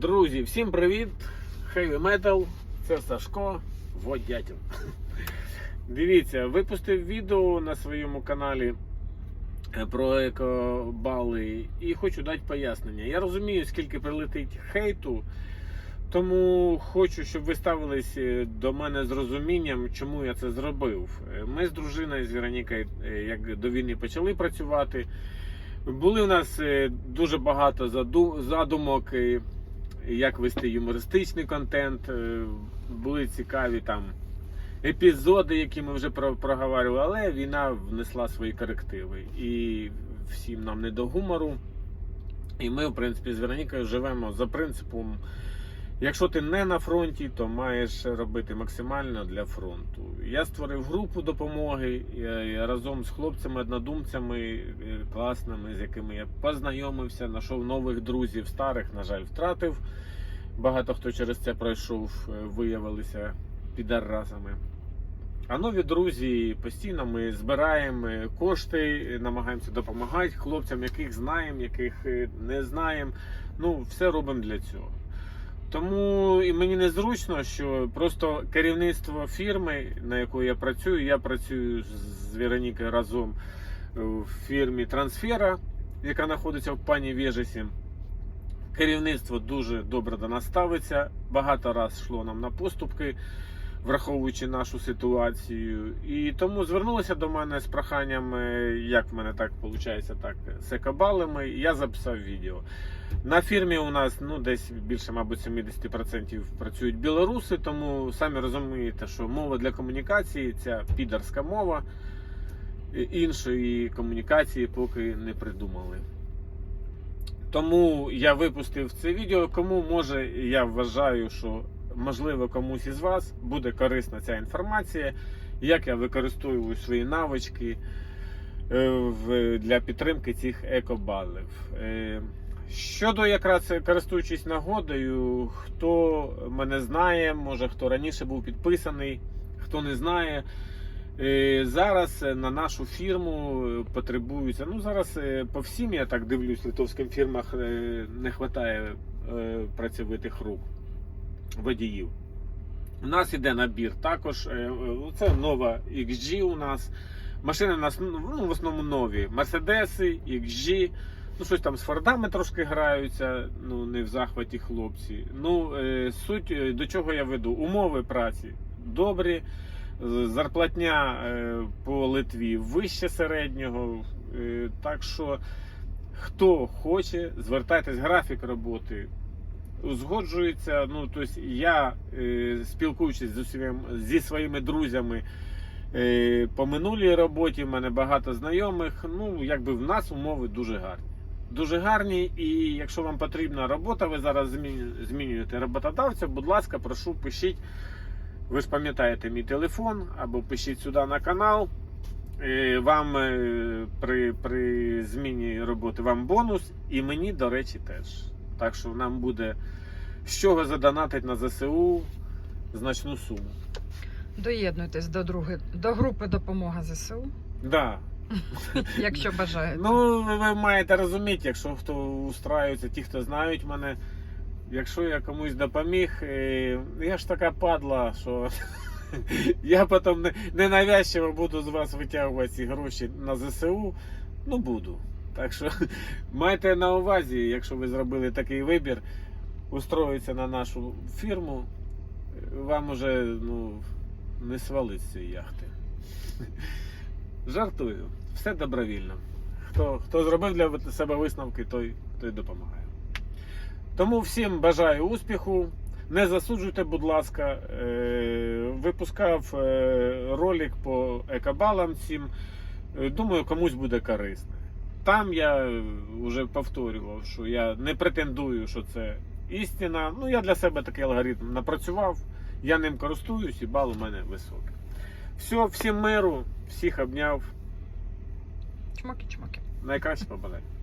Друзі, всім привіт! Heavy Metal, це Сашко Водятін. Дивіться, випустив відео на своєму каналі е, про екобали і хочу дати пояснення. Я розумію, скільки прилетить хейту, тому хочу, щоб ви ставились е, до мене з розумінням, чому я це зробив. Е, Ми з дружиною з Веронікою, як до війни почали працювати. Були у нас дуже багато задумок, як вести юмористичний контент. е, Були цікаві там епізоди, які ми вже про- проговорювали, але війна внесла свої корективи. І всім нам не до гумору. І ми, в принципі, з Веронікою живемо за принципом. Якщо ти не на фронті, то маєш робити максимально для фронту. Я створив групу допомоги разом з хлопцями-однодумцями е, класними, з якими я познайомився, знайшов нових друзів, старих, на жаль, втратив. Багато хто через це пройшов, е, виявилися підарасами. А нові друзі постійно ми збираємо кошти, намагаємося допомагати хлопцям, яких знаємо, яких е, не знаємо. Ну, все робимо для цього. Тому і мені незручно, що просто керівництво фірми, на якої я працюю, я працюю з Веронікою разом в фірмі Трансфера, яка знаходиться в пані Вежесі. Керівництво дуже добре до нас ставиться. Багато раз йшло нам на поступки, враховуючи нашу ситуацію. І тому звернулися до мене з проханням, е, як в мене так виходить, так і Я записав відео. На фірмі у нас ну десь більше, мабуть, 70% працюють білоруси, тому самі розумієте, що мова для комунікації ця підарська мова. Іншої комунікації поки не придумали. Тому я випустив це відео. Кому може, я вважаю, що можливо комусь із вас буде корисна ця інформація, як я використовую свої навички е, для підтримки цих екобалів. Е, Щодо якраз користуючись нагодою, хто мене знає, може хто раніше був підписаний, хто не знає. Е, Зараз на нашу фірму потребуються. Ну зараз по всім я так дивлюсь, литовським фірмах не вистачає працьовитих рук водіїв. У нас іде набір також. е, е, Це нова XG у нас. Машини у нас ну, в основному нові. Мерседеси, XG. Ну, щось там з Фордами трошки граються, ну не в захваті хлопці. Ну, е, суть до чого я веду? Умови праці добрі. Зарплатня по Литві вище середнього. Так що, хто хоче, звертайтесь графік роботи. Узгоджується. Ну, тобто я е, спілкуючись з усім, зі своїми друзями е, по минулій роботі, в мене багато знайомих. Ну, якби в нас умови дуже гарні. Дуже гарні, і якщо вам потрібна робота, ви зараз змінюєте роботодавця, будь ласка, прошу, пишіть. Ви ж пам'ятаєте мій телефон або пишіть сюди на канал. Е, Вам при, при зміні роботи вам бонус, і мені, до речі, теж. Так що нам буде з чого задонатити на ЗСУ значну суму. Доєднуйтесь до други, до групи допомога ЗСУ, Да. якщо бажаєте. Ну, ви маєте розуміти, якщо хто устраюється, ті, хто знають мене. Якщо я комусь допоміг, я ж така падла, що я потім не- ненавязчиво буду з вас витягувати ці гроші на ЗСУ. Ну буду. Так що майте на увазі, якщо ви зробили такий вибір, устроїться на нашу фірму, вам уже ну, не свалить з цієї яхти. Жартую, все добровільно. Хто, хто зробив для себе висновки, той, той допомагає. Тому всім бажаю успіху. Не засуджуйте, будь ласка. Е, Випускав е, ролик по екобалам цим. Е, Думаю, комусь буде корисно. Там я вже повторював, що я не претендую, що це істина. Ну, я для себе такий алгоритм напрацював, я ним користуюсь і бал у мене високий. Все, всім миру, всіх обняв. Чмоки-чмоки. Найкраще побажання.